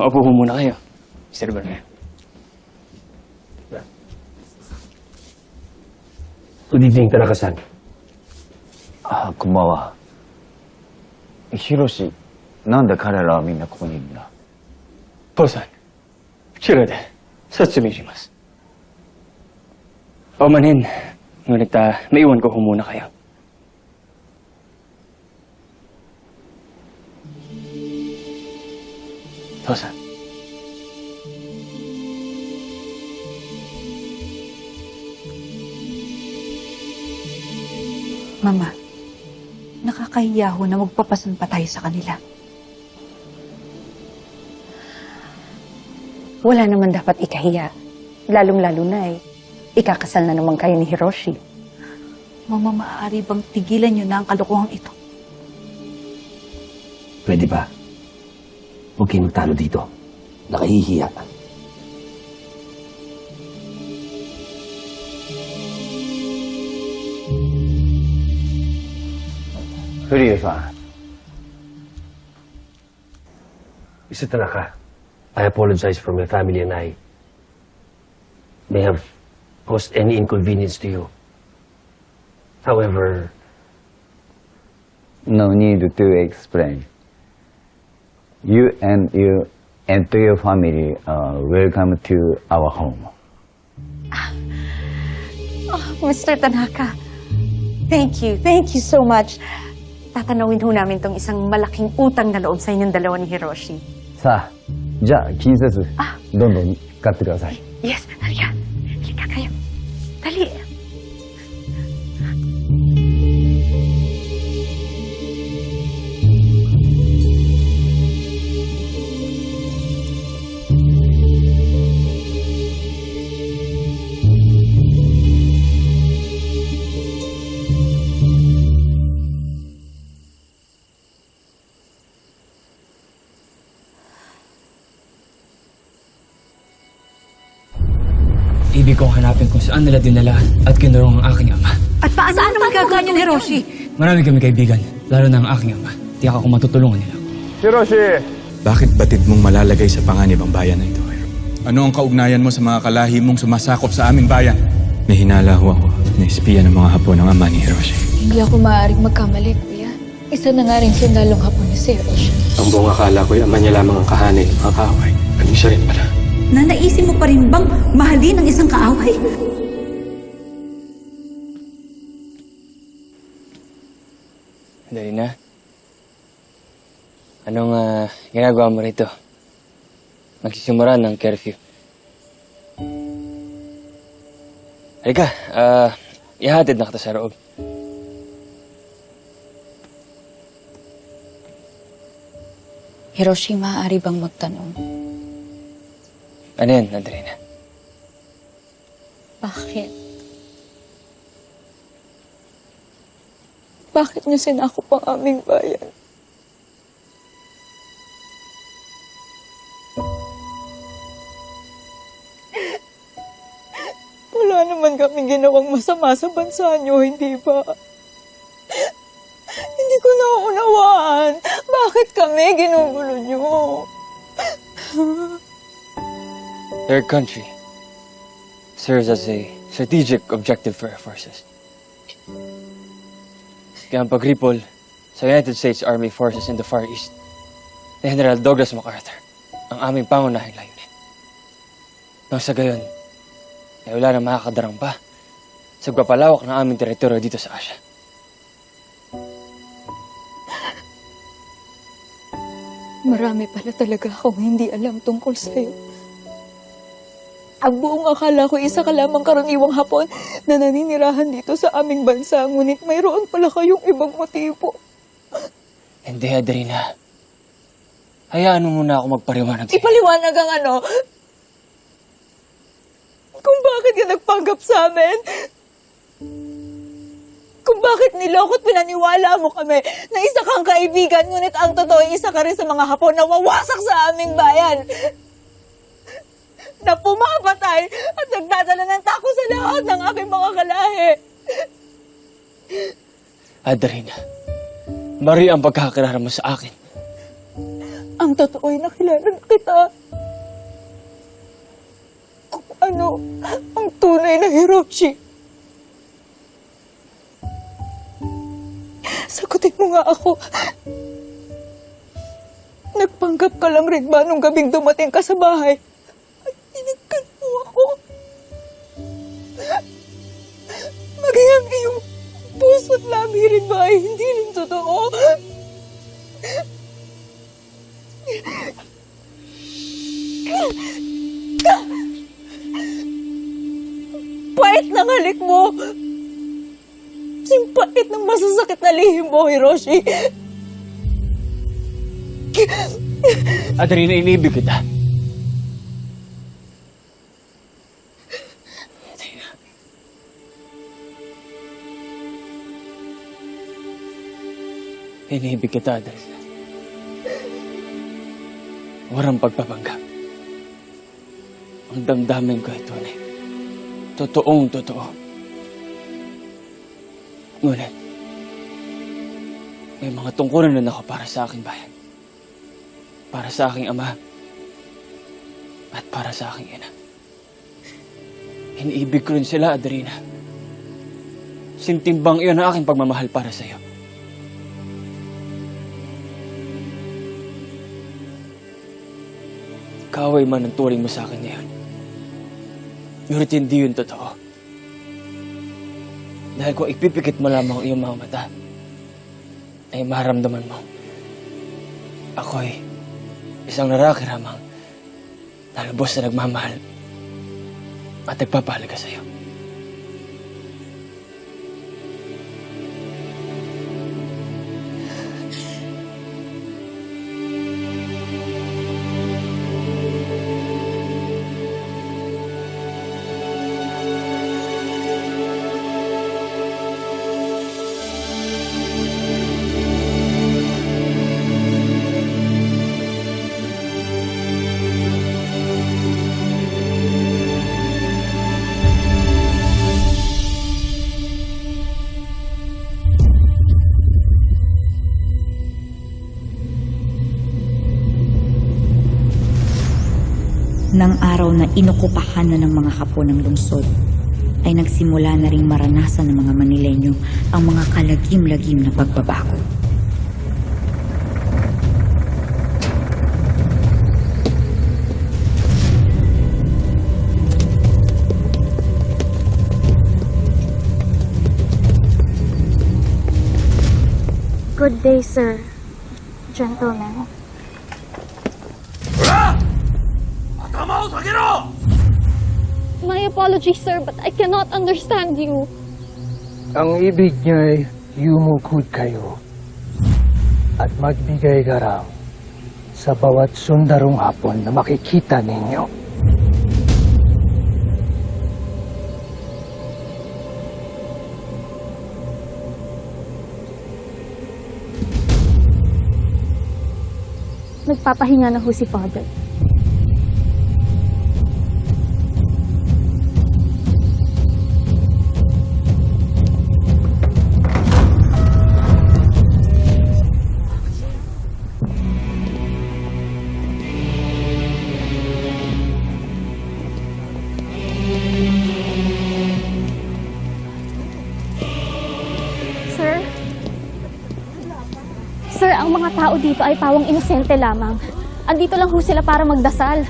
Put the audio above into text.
Maupo ho muna kayo. Mr. Bernal. Good evening, Tanaka-san. ああ、こんばんは。ヒロシ、なんで彼らはみんなここにいるんだ Posan, Chirade, sa Tsumishimas. Paumanhin, ngunit uh, maiwan ko ho muna kayo. Posan. Mama, nakakahiya ho na magpapasan pa tayo sa kanila. Wala naman dapat ikahiya. Lalong-lalo na eh. Ikakasal na naman kayo ni Hiroshi. Mama, maaari bang tigilan niyo na ang kalokohang ito? Pwede ba? Huwag kayong magtalo dito. Nakahihiya. Who do you find? Mr. Tanaka, I apologize for my family and I may have caused any inconvenience to you. However, No need to explain You and you and to your family are welcome to our home. Mr. Tanaka, thank you. Thank you so much. Tatanawin ho namin tong isang malaking utang na loob sa inyong dalawa ni Hiroshi. さあ、じゃあ気にせず、どんどん使ってください。 Yes, saan nila dinala at kinurong ang aking ama. At paano Saan naman gagawin ni Hiroshi? Marami kami kaibigan, lalo na ang aking ama. Tiyak ako matutulungan nila. Bakit batid mong malalagay sa panganib ang bayan na ito, Hiro? Ano ang kaugnayan mo sa mga kalahi mong sumasakop sa aming bayan? May hinala ho ako na espiya ng mga hapon ng ama ni Hiroshi. Hindi ako maaaring magkamali, kuya. Isa na nga rin sundalong hapon ni si Hiroshi. ang buong akala ko'y ama niya lamang ang kahanay ng mga kaaway. Naging siya rin pala. na naisip mo pa rin bang mahalin ang isang kaaway? Dali na. Anong ah, ginagawa mo rito? Magsisimura ng curfew. Halika, ah, ihatid na kita sa loob. Hiroshi, maaari bang magtanong? Ano yan, Andrina? Bakit? Bakit niyo sinakop ang aming bayan? Wala naman kami ginawang masama sa bansa niyo, hindi ba? Hindi ko nauunawaan. Bakit kami ginugulo niyo? Their country serves as a strategic objective for our forces. Ang pagripol sa United States Army Forces in the Far East ni General Douglas MacArthur ang aming pangunahing layunin. Nang sa gayon, ay wala na makakadarang pa sa pagpapalawak ng aming teritoryo dito sa Asia. Marami pala talaga akong hindi alam tungkol sa'yo. Ang buong akala ko isa ka lamang karaniwang hapon na naninirahan dito sa aming bansa, ngunit mayroon pala kayong ibang motibo. Hindi, Adrina. Hayaan mo muna ako magpariwanag. Ipaliwanag ang ano? Kung bakit ka nagpanggap sa amin? Kung bakit niloko at pinaniwala mo kami na isa kang kaibigan, ngunit ang totoo isa ka rin sa mga hapon na wawasak sa aming bayan. Na pumapatay at nagdadala ng tako sa lahat ng aking mga kalahi. Adrina, mari ang pagkakilala mo sa akin. Ang totoo ay nakilala na kita. Kung ano ang tunay na Hiroshi. Sagutin mo nga ako. Nagpanggap ka lang rin ba nung gabing dumating ka sa bahay? Masasakit na lihim mo, Hiroshi! Adelina, inibig kita. Inibig kita, Adelina. Walang pagpapanggap. Ang damdamin ko ay tunay. Totoong totoo. Ngunit, may mga tungkulin na ako para sa aking bayan. Para sa aking ama. At para sa aking ina. Iniibig ko rin sila, Adelina. Sintimbang iyon ang aking pagmamahal para sa iyo. Kaway man ang turing mo sa akin ngayon. Ngunit hindi yun totoo. Dahil kung ipipikit mo lamang ang iyong mga mata, ay maramdaman mo. Ako'y isang lalaki ramang na lubos na nagmamahal at nagpapahalaga sa Nang araw na inukupahan na ng mga Hapon ng lungsod, ay nagsimula na ring maranasan ng mga Manilenyo ang mga kalagim-lagim na pagbabago. Good day, sir. Gentlemen. My apologies, sir, but I cannot understand you. Ang ibig niya ay yumukod kayo at magbigay garaw sa bawat sundarong hapon na makikita ninyo. Nagpapahinga na ho si Father. Tao dito ay pawang inosente lamang. Andito lang ho sila para magdasal.